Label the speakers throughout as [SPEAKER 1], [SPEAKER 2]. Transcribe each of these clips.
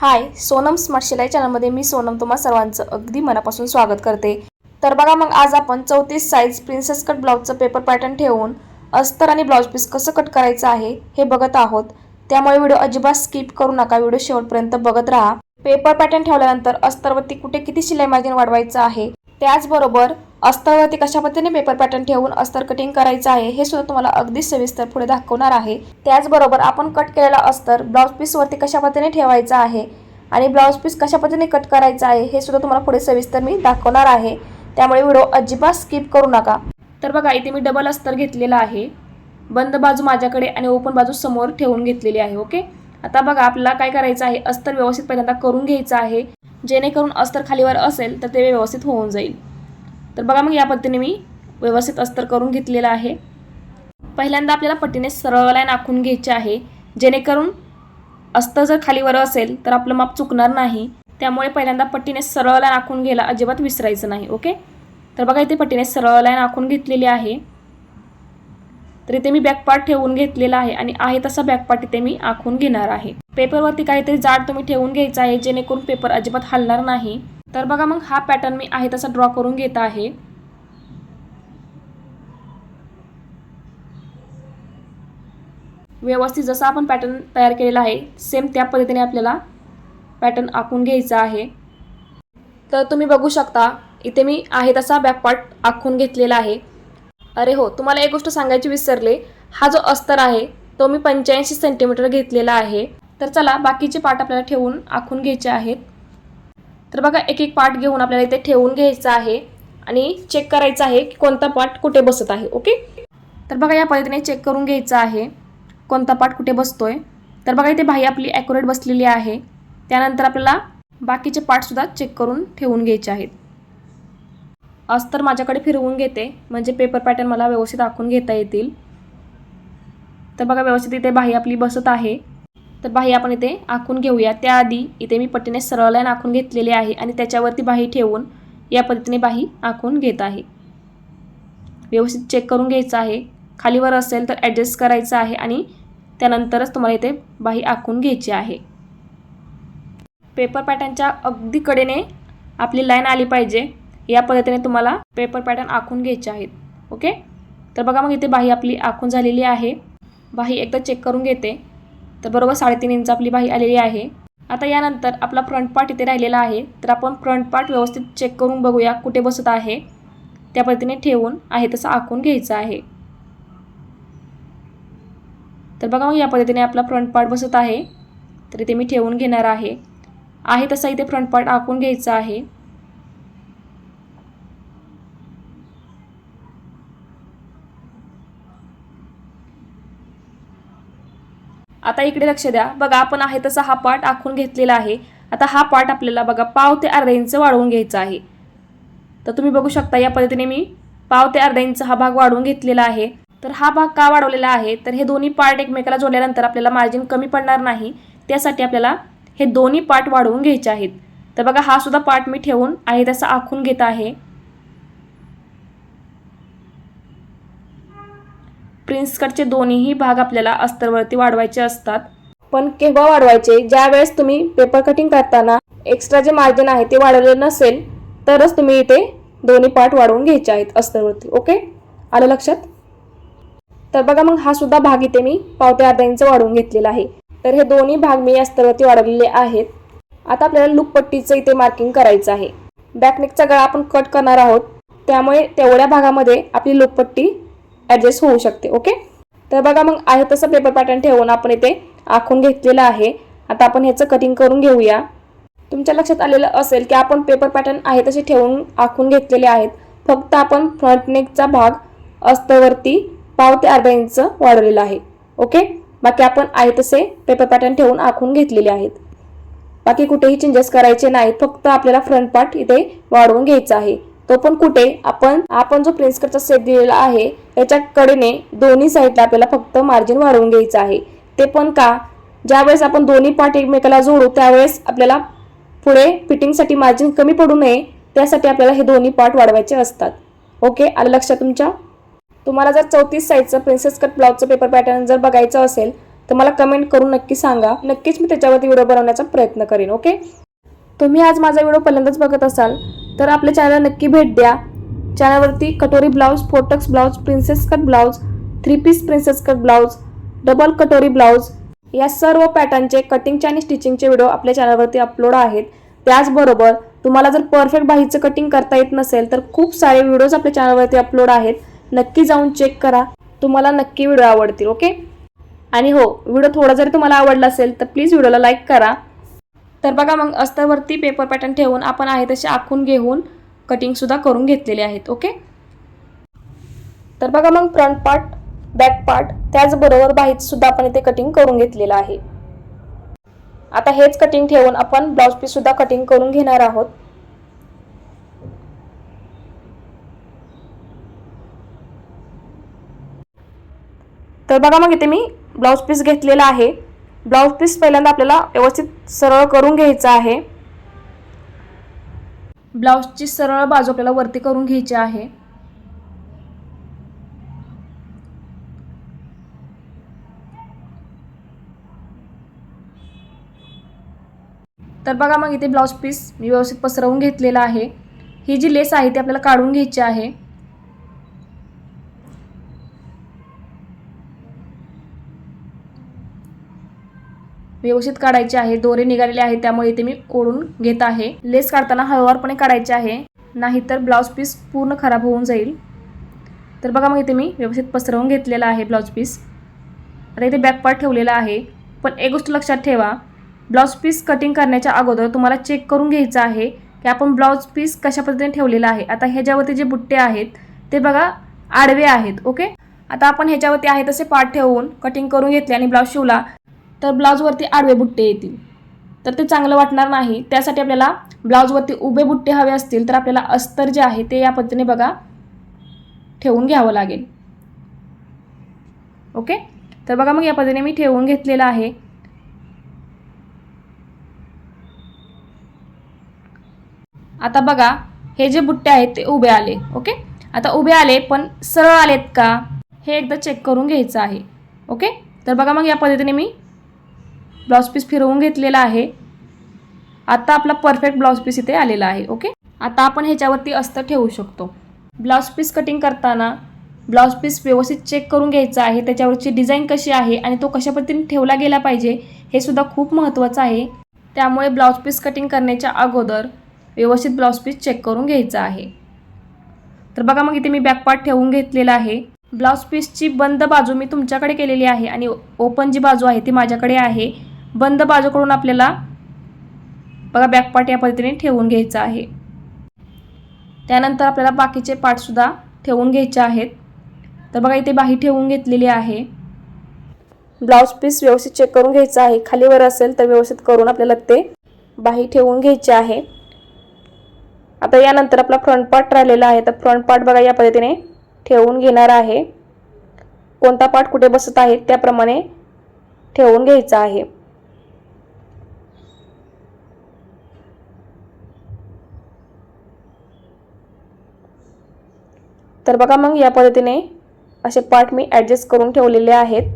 [SPEAKER 1] हाय Sonam smart शिलाई चॅनलमध्ये मी सोनम तुम्हा सर्वांचं अगदी मनापासून स्वागत करते. तर बघा मग आज आपण चौतीस साईज प्रिन्सेस कट ब्लाऊजचं पेपर पॅटर्न ठेवून अस्तर आणि ब्लाऊज पीस कसं कट करायचं आहे हे बघत आहोत. त्यामुळे व्हिडिओ अजिबात स्किप करू नका व्हिडिओ शेवटपर्यंत बघत राहा. पेपर पॅटर्न ठेवल्यानंतर अस्तरवरती कुठे किती शिलाई मार्जिन वाढवायचं आहे? त्याचबरोबर अस्तरवरती कशा पद्धतीने पेपर पॅटर्न ठेवून अस्तर कटिंग करायचं आहे हे सुद्धा तुम्हाला अगदी सविस्तर पुढे दाखवणार आहे. त्याचबरोबर आपण कट केलेला अस्तर ब्लाऊज पीसवरती कशा पद्धतीने ठेवायचा आहे आणि ब्लाऊज पीस कशा पद्धतीने कट करायचं आहे हे सुद्धा तुम्हाला पुढे सविस्तर मी दाखवणार आहे. त्यामुळे व्हिडिओ अजिबात स्किप करू नका. तर बघा इथे मी डबल अस्तर घेतलेला आहे. बंद बाजू माझ्याकडे आणि ओपन बाजू समोर ठेवून घेतलेली आहे ओके आता बघा आपल्याला काय करायचं आहे? अस्तर व्यवस्थित पहिल्यांदा करून घ्यायचं आहे. जेणेकरून अस्तर खालीवर असेल तर ते व्यवस्थित होऊन जाईल. तर बघा मग या पद्धतीने मी व्यवस्थित अस्तर करून घेतलेलं आहे. पहिल्यांदा आपल्याला पट्टीने सरळ लाईन आखून घ्यायची आहे. जेणेकरून अस्तर जर खालीवर असेल तर आपलं माप चुकणार नाही. त्यामुळे पहिल्यांदा पट्टीने सरळ लाईन आखून घ्यायला अजिबात विसरायचं नाही ओके? तर बघा इथे पट्टीने सरळ लाईन आखून घेतलेली आहे. तर इथे मी बॅकपार्ट ठेवून घेतलेला आहे आणि आहे तसा बॅकपार्ट इथे मी आखून घेणार आहे. पेपरवरती काहीतरी जाड तुम्ही ठेवून घ्यायचा आहे जेणेकरून पेपर अजिबात हलणार नाही. तर बघा मग हा पॅटर्न मी आहे तसा ड्रॉ करून घेत आहे. व्यवस्थित जसा आपण पॅटर्न तयार केलेला आहे सेम त्या पद्धतीने आपल्याला पॅटर्न आखून घ्यायचा आहे. तर तुम्ही बघू शकता इथे मी आहे तसा बॅकपार्ट आखून घेतलेला आहे. अरे हो तुम्हाला एक गोष्ट सांगायची विसरले. हा जो अस्तर आहे तो मी पंच्याऐंशी सेंटीमीटर घेतलेला आहे. तर चला बाकीचे पार्ट आपल्याला ठेवून आखून घ्यायचे आहेत. तर बघा एक एक पार्ट घेऊन आपल्याला इथे ठेवून घ्यायचं आहे. आणि चेक करायचं आहे की कोणता पार्ट कुठे बसत आहे ओके तर बघा या पद्धतीने चेक करून घ्यायचा आहे. कोणता पार्ट कुठे बसतोय? तर बघा इथे बाही आपली ॲक्युरेट बसलेली आहे. त्यानंतर आपल्याला बाकीचे पार्टसुद्धा चेक करून ठेवून घ्यायचे आहेत. अस्तर माझ्याकडे फिरवून घेते. म्हणजे पेपर पॅटर्न मला व्यवस्थित आखून घेता येतील. तर बघा व्यवस्थित इथे बाही आपली बसत आहे. तर बाही आपण इथे आखून घेऊया. त्याआधी इथे मी पट्टीने सरळ लाईन आखून घेतलेली आहे आणि त्याच्यावरती बाही ठेवून या पद्धतीने बाही आखून घेत आहे. व्यवस्थित चेक करून घ्यायचं आहे. खालीवर असेल तर ॲडजस्ट करायचं आहे आणि त्यानंतरच तुम्हाला इथे बाही आखून घ्यायची आहे. पेपर पॅटर्नच्या अगदी कडेने आपली लाईन आली पाहिजे. या पद्धतीने तुम्हाला पेपर पॅटर्न आखून घ्यायचे आहेत. ओके तर बघा मग इथे बाही आपली आखून झालेली आहे. बाही एकदा चेक करून घेते. तर बरोबर साडेतीन इंच आपली बाही आलेली आहे. आता यानंतर आपला फ्रंट पार्ट इथे राहिलेला आहे. तर आपण फ्रंट पार्ट व्यवस्थित चेक करून बघूया कुठे बसत आहे. त्या पद्धतीने ठेवून आहे तसं आखून घ्यायचं आहे. तर बघा मग या पद्धतीने आपला फ्रंट पार्ट बसत आहे. तर इथे मी ठेवून घेणार आहे. आहे तसा इथे फ्रंट पार्ट आखून घ्यायचा आहे. आता इकडे लक्ष द्या. बघा आपण आहे तसा हा पार्ट आखून घेतलेला आहे. आता हा पार्ट आपल्याला बघा पाव ते अर्धा इंच वाढवून घ्यायचा आहे. तर तुम्ही बघू शकता या पद्धतीने मी पाव ते अर्धा इंच हा भाग वाढवून घेतलेला आहे. तर हा भाग का वाढवलेला आहे? तर हे दोन्ही पार्ट एकमेकाला जोडल्यानंतर आपल्याला मार्जिन कमी पडणार नाही. त्यासाठी आपल्याला हे दोन्ही पार्ट वाढवून घ्यायचे आहेत. तर बघा हा सुद्धा पार्ट मी ठेवून आहे तसा आखून घेत आहे. प्रिन्स कटचे दोन्हीही भाग आपल्याला अस्तरवरती वाढवायचे असतात. पण केव्हा वाढवायचे? ज्या वेळेस तुम्ही पेपर कटिंग करताना एक्स्ट्रा जे मार्जिन आहे ते वाढवलेलं नसेल तरच तुम्ही इथे दोन्ही पार्ट वाढवून घ्यायचे आहेत अस्तरवरती. ओके आलं लक्षात? तर बघा मग हा सुद्धा भाग इथे मी पावते अर्धा इंच वाढवून घेतलेला आहे. तर हे दोन्ही भाग मी अस्तरवरती वाढवलेले आहेत. आता आपल्याला लूप पट्टीचं इथे मार्किंग करायचं आहे. बॅकनेकचा गळा आपण कट करणार आहोत. त्यामुळे तेवढ्या भागामध्ये आपली लूप पट्टी ॲडजस्ट होऊ शकते ओके? तर बघा मग आहे तसं पेपर पॅटर्न ठेवून आपण इथे आखून घेतलेलं आहे. आता आपण ह्याचं कटिंग करून घेऊया. तुमच्या लक्षात आलेलं असेल की आपण पेपर पॅटर्न आहे तसे ठेवून आखून घेतलेले आहेत. फक्त आपण फ्रंट नेकचा भाग अस्तवरती पाव ते अर्धा इंच वाढवलेला आहे ओके? बाकी आपण आहे तसे पेपर पॅटर्न ठेवून आखून घेतलेले आहेत. बाकी कुठेही चेंजेस करायचे नाहीत फक्त आपल्याला फ्रंट पार्ट इथे वाढवून घ्यायचा आहे. तो पण कुठे? आपण आपण जो प्रिन्स कटचा सेट दिलेला आहे त्याच्या कडेने दोन्ही साईडला आपल्याला फक्त मार्जिन वाढवून घ्यायचं आहे. ते पण का? ज्यावेळेस आपण दोन्ही पार्ट एकमेकाला जोडू त्यावेळेस आपल्याला पुढे फिटिंगसाठी मार्जिन कमी पडू नये त्यासाठी आपल्याला हे दोन्ही पार्ट वाढवायचे असतात. ओके आलं लक्षात तुमच्या? तुम्हाला जर चौतीस साईजचं प्रिन्सेस कट ब्लाउजचं पेपर पॅटर्न जर बघायचं असेल तर मला कमेंट करून नक्की सांगा. नक्कीच मी त्याच्यावरती व्हिडिओ बनवण्याचा प्रयत्न करेन. ओके तुम्ही आज माझा व्हिडिओ पहिल्यांदाच बघत असाल तर आपल्या चॅनलला नक्की भेट द्या. चॅनलवरती कटोरी blouse फोटक्स blouse princess cut blouse three piece princess cut blouse double katori blouse या सर्व पॅटर्नचे कटिंगचे आणि स्टिचिंगचे व्हिडिओ आपल्या चॅनलवरती अपलोड आहेत. त्याचबरोबर तुम्हाला जर परफेक्ट बाहीचं कटिंग करता येत नसेल तर खूप सारे व्हिडिओज आपल्या चॅनलवरती अपलोड आहेत. नक्की जाऊन चेक करा. तुम्हाला नक्की व्हिडिओ आवडतील ओके आणि हो व्हिडिओ थोडा जरी तुम्हाला आवडला असेल तर प्लीज व्हिडिओला लाईक करा. तर बघा मग अस्तरवरती पेपर पॅटर्न ठेवून आपण आहे तसे आखून घेऊन कटिंगसुद्धा करून घेतलेले आहेत ओके तर बघा मग फ्रंट पार्ट बॅक पार्ट त्याचबरोबर बाहीतसुद्धा आपण इथे कटिंग करून घेतलेलं आहे. आता हेच कटिंग ठेवून आपण ब्लाऊज पीससुद्धा कटिंग करून घेणार आहोत. तर बघा मग इथे मी ब्लाऊज पीस घेतलेला आहे. ब्लाऊज पीस पहिल्यांदा आपल्याला व्यवस्थित सरळ करून घ्यायचा आहे. ब्लाऊजची सरळ बाजू आपल्याला वरती करून घ्यायची आहे. तर बघा मग इथे ब्लाऊज पीस मी व्यवस्थित पसरवून घेतलेला आहे. ही जी लेस आहे ती आपल्याला काढून घ्यायची आहे. व्यवस्थित काढायचे आहे. दोरे निघालेले आहेत त्यामुळे इथे मी ओढून घेत आहे. लेस काढताना हळूवारपणे काढायचे आहे. नाहीतर ब्लाऊज पीस पूर्ण खराब होऊन जाईल. तर बघा मग इथे मी व्यवस्थित पसरवून घेतलेला आहे ब्लाऊज पीस. आता इथे बॅक पार्ट ठेवलेला आहे. पण एक गोष्ट लक्षात ठेवा. ब्लाऊज पीस कटिंग करण्याच्या अगोदर तुम्हाला चेक करून घ्यायचं आहे की आपण ब्लाऊज पीस कशा पद्धतीने ठेवलेला आहे. आता ह्याच्यावरती जे बुट्टे आहेत ते बघा आडवे आहेत ओके आता आपण ह्याच्यावरती आहे तसे पार्ट ठेवून कटिंग करून घेतले आणि ब्लाऊज शिवला. तर ब्लाऊजवरती आडवे बुट्टे येतील. तर ते चांगलं वाटणार नाही. त्यासाठी आपल्याला ब्लाऊजवरती उभे बुट्टे हवे असतील तर आपल्याला अस्तर जे आहे ते या पद्धतीने बघा ठेवून घ्यावं लागेल. ओके? तर बघा मग या पद्धतीने मी ठेवून घेतलेलं आहे. आता बघा हे जे बुट्टे आहेत ते उभे आले. ओके? आता उभे आले पण सरळ आलेत का? हे एकदा चेक करून घ्यायचं आहे. ओके? तर बघा मग या पद्धतीने मी ब्लाउज पीस फिरवून घेतलेला आहे. आता आपला परफेक्ट ब्लाऊज पीस इथे आलेला आहे ओके? आता आपण ह्याच्यावरती अस्तर ठेवू शकतो. ब्लाऊज पीस कटिंग करताना ब्लाऊज पीस व्यवस्थित चेक करून घ्यायचा आहे. त्याच्यावरची डिझाईन कशी आहे आणि तो कशा पद्धतीने ठेवला गेला पाहिजे हे सुद्धा खूप महत्त्वाचं आहे. त्यामुळे ब्लाऊज पीस कटिंग करण्याच्या अगोदर व्यवस्थित ब्लाऊज पीस चेक करून घ्यायचा आहे. तर बघा मग इथे मी बॅकपार्ट ठेवून घेतलेला आहे. ब्लाऊज पीसची बंद बाजू मी तुमच्याकडे केलेली आहे आणि ओपन जी बाजू आहे ती माझ्याकडे आहे. बंद बाजूकडून आपल्याला बघा बॅक पार्ट या पद्धतीने ठेवून घ्यायचा आहे. त्यानंतर आपल्याला बाकीचे पार्टसुद्धा ठेवून घ्यायचे आहेत. तर बघा इथे बाही ठेवून घेतलेली आहे. ब्लाऊज पीस व्यवस्थित चेक करून घ्यायचं आहे. खालीवर असेल तर व्यवस्थित करून आपल्याला ते बाही ठेवून घ्यायचे आहे. आता यानंतर आपला फ्रंट पार्ट राहिलेला आहे. तर फ्रंट पार्ट बघा या पद्धतीने ठेवून घेणार आहे. कोणता पार्ट कुठे बसत आहे त्याप्रमाणे ठेवून घ्यायचा आहे. तर बघा मग या पद्धतीने असे पार्ट मी ॲडजस्ट करून ठेवलेले आहेत.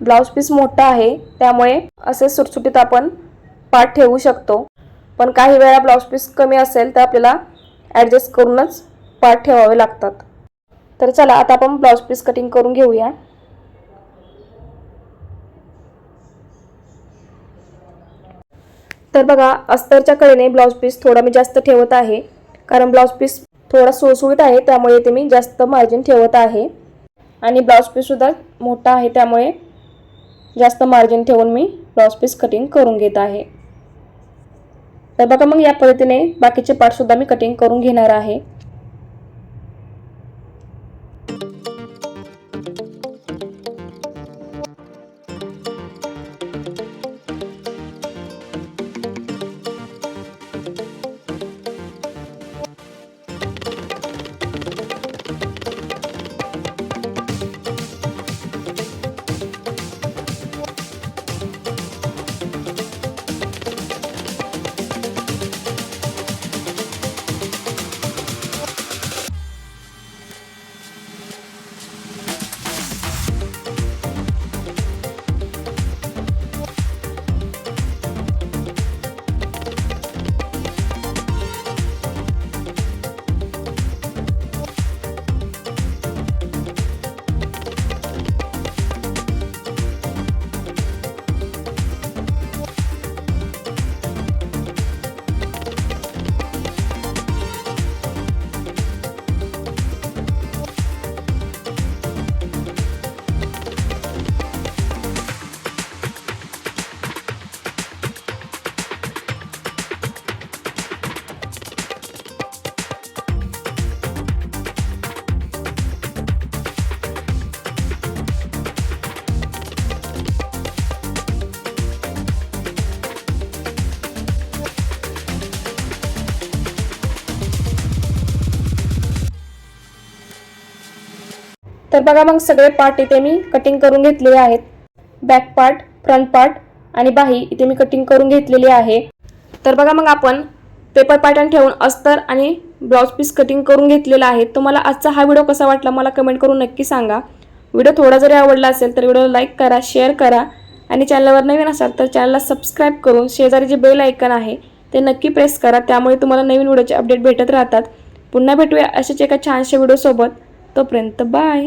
[SPEAKER 1] ब्लाऊज पीस मोठा आहे त्यामुळे असे सुटसुटीत आपण पार्ट ठेवू शकतो. पण काही वेळा ब्लाऊज पीस कमी असेल तर आपल्याला ॲडजस्ट करूनच पार्ट ठेवावे लागतात. तर चला आता आपण ब्लाऊज पीस कटिंग करून घेऊया. तर बघा अस्तरच्या कडेने ब्लाऊज पीस थोडा मी जास्त ठेवत आहे. कारण ब्लाऊज पीस थोडा सुळसुळीत आहे त्यामुळे ते मी जास्त मार्जिन ठेवत आहे. आणि ब्लाऊज पीससुद्धा मोठा आहे त्यामुळे जास्त मार्जिन ठेवून मी ब्लाऊज पीस कटिंग करून घेत आहे. तर बघा मग या पद्धतीने बाकीचे पार्टसुद्धा मी कटिंग करून घेणार आहे. तर बघा मग सगळे पार्ट इथे मी कटिंग करून घेतलेले आहेत. बॅक पार्ट फ्रंट पार्ट आणि बाही इथे मी कटिंग करून घेतलेली आहे. तर बघा मग आपण पेपर पॅटर्न ठेवून अस्तर आणि ब्लाऊज पीस कटिंग करून घेतलेला आहे. तुम्हाला आजचा हा व्हिडिओ कसा वाटला मला कमेंट करून नक्की सांगा. व्हिडिओ थोडा जरी आवडला असेल तर व्हिडिओ लाईक करा शेअर करा आणि चॅनलवर नवीन असाल तर चॅनलला सबस्क्राईब करून शेजारी जे बेल ऐकन आहे ते नक्की प्रेस करा. त्यामुळे तुम्हाला नवीन व्हिडिओचे अपडेट भेटत राहतात. पुन्हा भेटूया अशाच एका छानशा व्हिडिओसोबत तोपर्यंत बाय